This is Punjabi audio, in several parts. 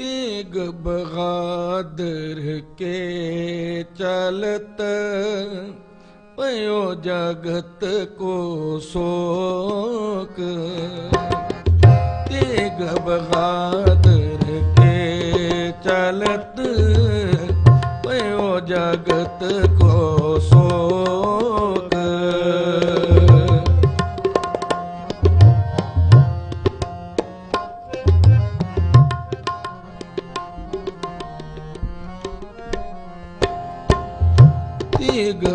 तेग बहादुर के चलत पयो जगत को शोक तेग बहादुर के चलत पयो जगत को शोक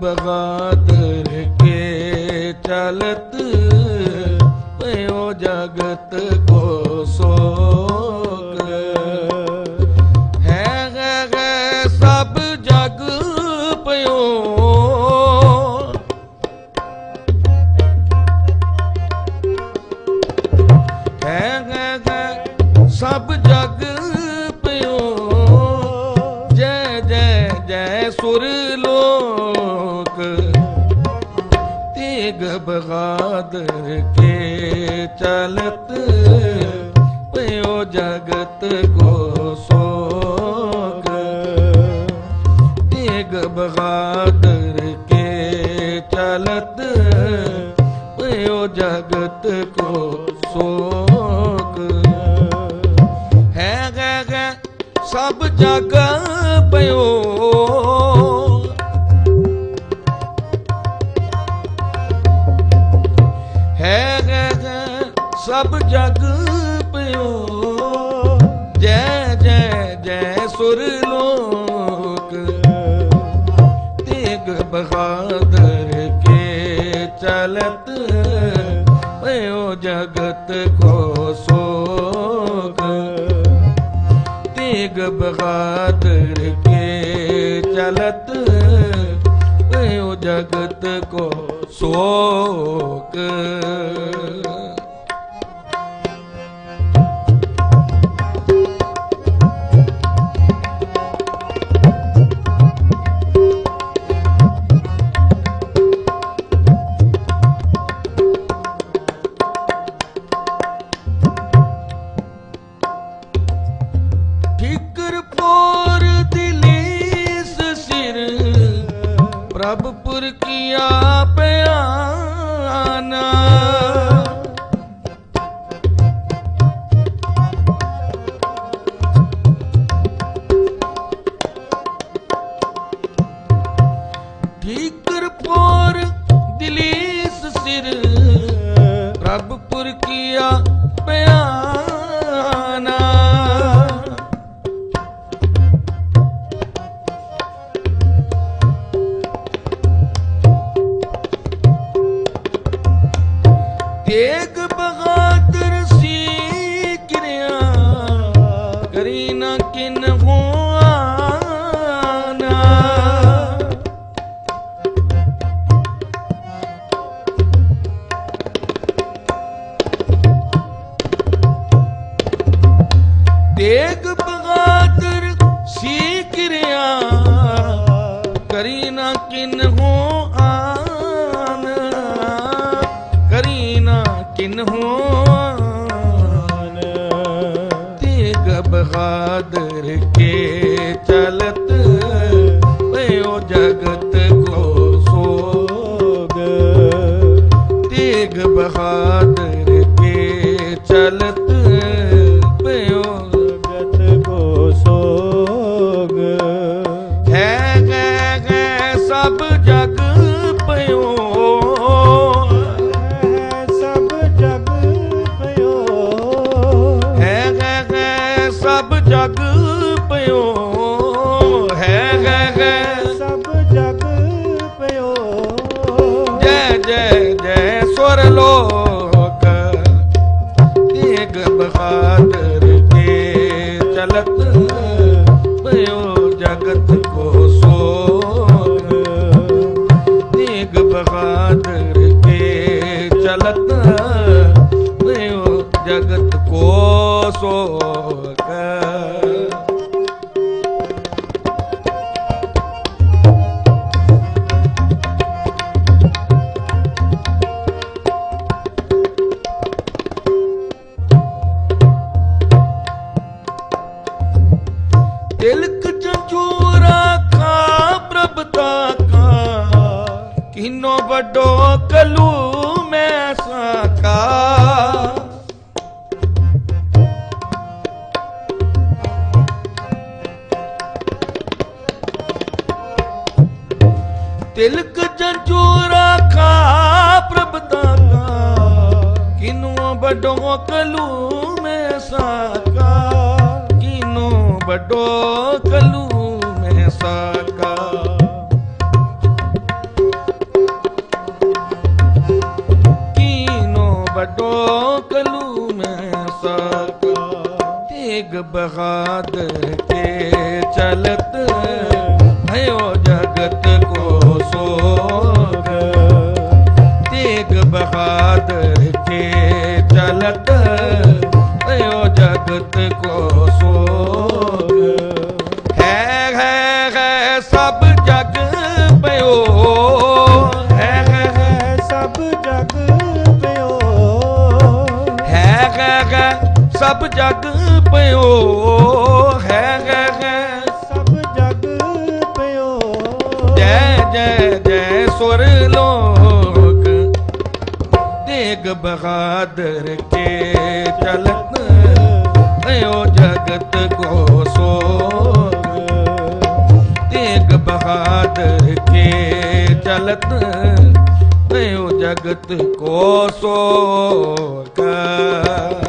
ਬਗਾਦਰ ਕੇ ਚਲਤ ਕੋ ਸੋਗ ਤੇਗ ਬਹਾਦਰ ਕੇ ਚਲਤ ਪਿਓ ਜਗਤ ਕੋ ਸੋਗ ਹੈ ਹੈ ਹੈ ਸਭ ਜਗ ਪਿਓ ਹੈ ਹੈ ਹੈ ਸਭ ਜਗ ਪਿਓ ਜਗਤ ਕੋ ਸੋਗ ਤੇਗ ਬਹਾਦਰ ਕੇ ਚਲਤ ਪਇਓ ਜਗਤ ਕੋ ਸੋਗ ਕੀਆ ਤੇਗ ਜਗ ਪਿਓ ਹੈ ਹੈ ਹੈ। ਸਭ ਜਗ ਪਿਓ। ਜੈ ਜੈ ਜੈ ਸੁਰ ਲੋਕ। ਤੇਗ ਬਹਾਦਰ ਕੇ ਚਲਤ ਪਿਓ ਜਗਤ ਕੋ ਸੋਗ ਤੇਗ ਬਹਾਦਰ ਕੇ ਚਲਤ ਪਿਓ ਜਗਤ ਕੋ ਸੋਗ ਵੱਡੋ ਕਲੂ ਮੈਂ ਸਾਕਾ। ਤਿਲਕ ਜੰਜੂਰਾ ਖਾ ਪ੍ਰਭ ਦਾਤਾ ਕਿਨੂ ਵੱਡੋ ਕਲੂ ਮੈਂ ਸਾਕਾ। ਕਿਨੂ ਵੱਡੋ ਜਗਤ ਕੋ ਸੋਗ। ਹੈ ਹੈ ਹੈ, ਸਭ ਜਗ ਪਇਓ ਹੈ ਹੈ ਹੈ, ਸਭ ਜਗ ਪਿਓ। ਹੈ ਹੈ ਹੈ, ਸਭ ਜਗ ਪਇਓ ਹੈ ਹੈ ਹੈ, ਸਭ ਜਗ ਪਿਓ। ਜੈ ਜੈ ਜੈ ਸੁਰ ਲੋਕ। ਤੇਗ ਬਹਾਦਰ ਕੇ ਚਲਤ ਪਇਓ ਜਗਤ ਕੋ ਸੋਗ ਤੇਗ ਬਹਾਦਰ ਕੇ ਚਲਤ ਪਇਓ ਜਗਤ ਕੋ ਸੋਗ ਸਾਧਨ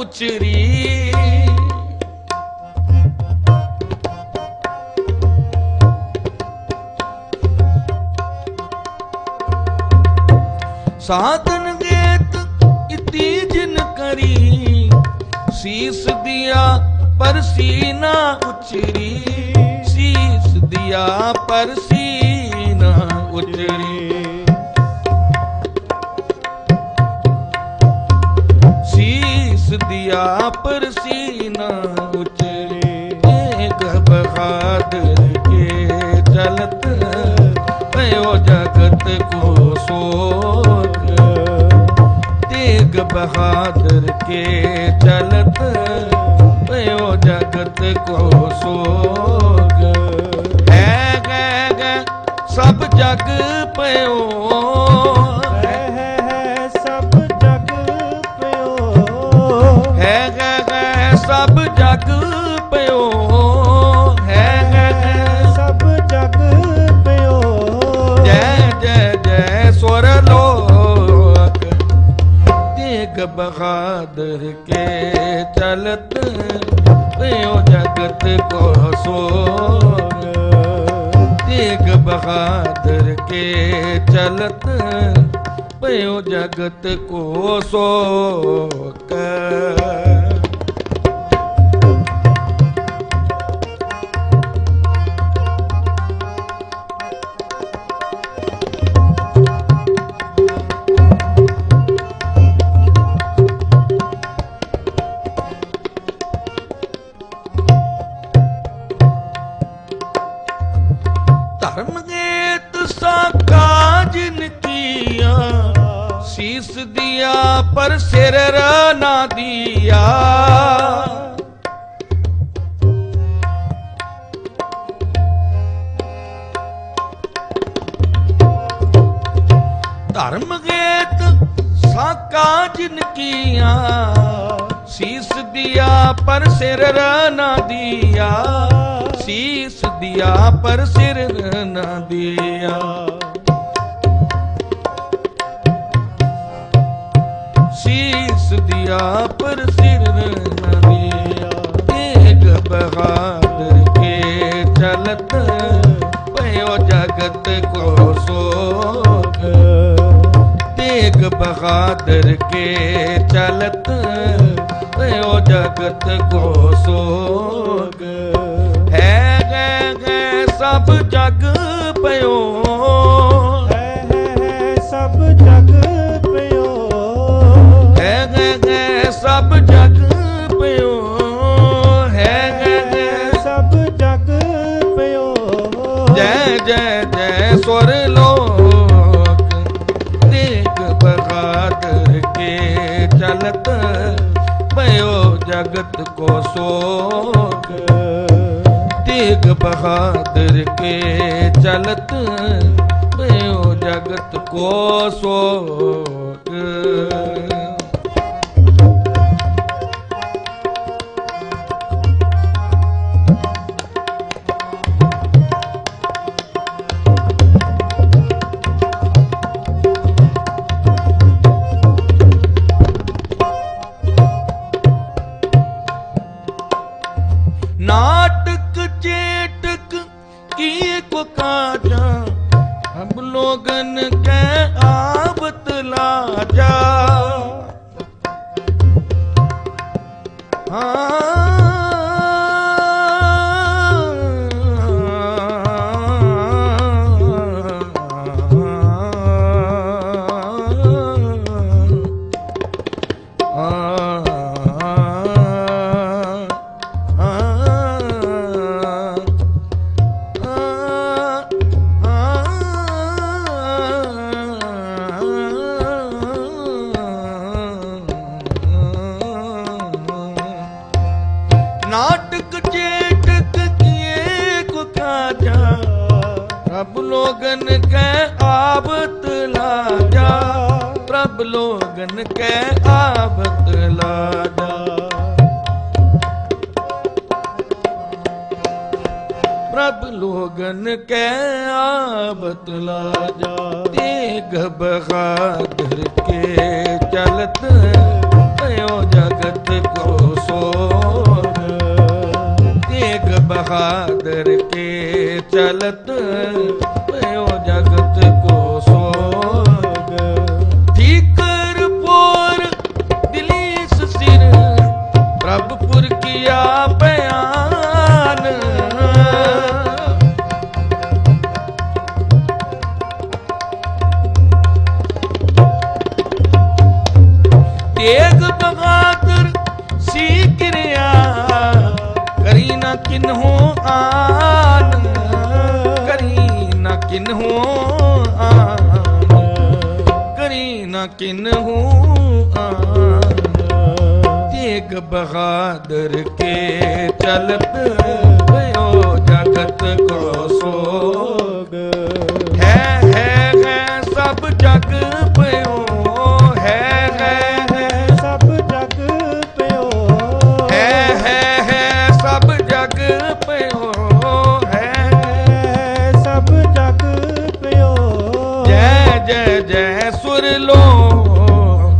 ਉਚਰੀ ਸਾਧਨ ਗੇਤ ਕੀਤੀ ਜਿਨ ਕਰੀ, ਸੀਸ ਦਿਆ ਪਰਸੀ ਨਾ ਉਚਰੀ। ਸੀਸ ਦਿਆ ਪਰਸੀ ਨਾ ਉਚਰੀ। ਦਿਆ ਪਰਸੀ ਨਾ ਉਚਰੀ ਏਕ ਬਹਾਦਰ ਕੇ ਚਲਤ, ਭਇਓ ਜਗਤ ਕੋ ਸੋਗ ਤੇਗ ਬਹਾਦਰ ਕੇ ਚਲਤ, ਭਇਓ ਜਗਤ ਕੋ ਸੋਗ ਹੈ ਹੈ ਹੈ, ਸਭ ਜਗ ਪਇਓ ਤੇਗ ਬਹਾਦਰ ਕੇ ਚਲਤ ਭਇਓ ਜਗਤ ਕੋ ਸੋਗ ਤੇਗ ਬਹਾਦਰ ਕੇ ਚਲਤ ਭਇਓ ਜਗਤ ਕੋ ਧਰਮ ਗੀਤ ਸਾਕਾ ਜਿਨ ਕੀਆ ਸੀਸ ਦਿਆ ਪਰ ਸਿਰ ਰ ਨਾ ਦਿਆ। ਧਰਮ ਗੇਤ ਸਾਕਾ ਜਿਨ ਕੀਆ ਸੀਸ ਦਿਆ ਪਰ ਸਿਰ ਰ ਨਾ ਦਿਆ। ਸੀਸ ਦਿਆ, ਪਰ ਸਿਰ ਨਾ ਦਿਆ। ਸੀਸ ਦਿਆ, ਪਰ ਸਿਰ ਨਾ ਦਿਆ। ਏਕ ਬਹਾਦਰ ਕੇ ਚਲਤ, ਭਇਓ ਜਗਤ ਕੋ ਸੋਗ ਤੇਗ ਬਹਾਦਰ ਕੇ ਚਲਤ, ਭਇਓ ਜਗਤ ਕੋ ਸੋਗ ਹੈ ਹੈ ਹੈ ਸਭ ਜਗ ਪਿਓ। ਹੈ ਹੈ ਹੈ ਸਭ ਜਗ ਪਿਓ। ਹੈ ਹੈ ਹੈ ਸਭ ਜਗ ਪਿਓ। ਹੈ ਹੈ ਹੈ ਸਭ ਜਗ ਪਿਓ। ਜੈ ਜੈ ਜੈ ਸੁਰ ਲੋਕ। ਦੇਖ ਬਖਾਦਰ ਕੇ ਚਲਤ ਭਇਓ ਜਗਤ ਕੋ ਸੋਖ ਤੇਗ ਬਹਾਦਰ ਕੇ ਚਲਤ ਭਇਓ ਜਗਤ ਕੋ ਸੋਗ हाँ लोगन के आबत लाजा तेग बहादुर के चलत भयो जगत को सोग तेग बहादुर के चलत भयो जगत को सोग किन्हू तेग बहादुर के चल गयो जगत को सोग है है है सब जग पयो है है है सब जग पयो है है है सब जग पयो है सब जग पयो जय जय जय ਜੈ ਸੁਰ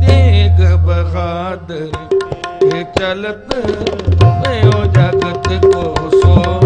ਤੇਗ ਬਹਾਦਰ ਇਹ ਚਲਤ ਪਿਓ ਜਗਤ ਕੋ ਸੋ।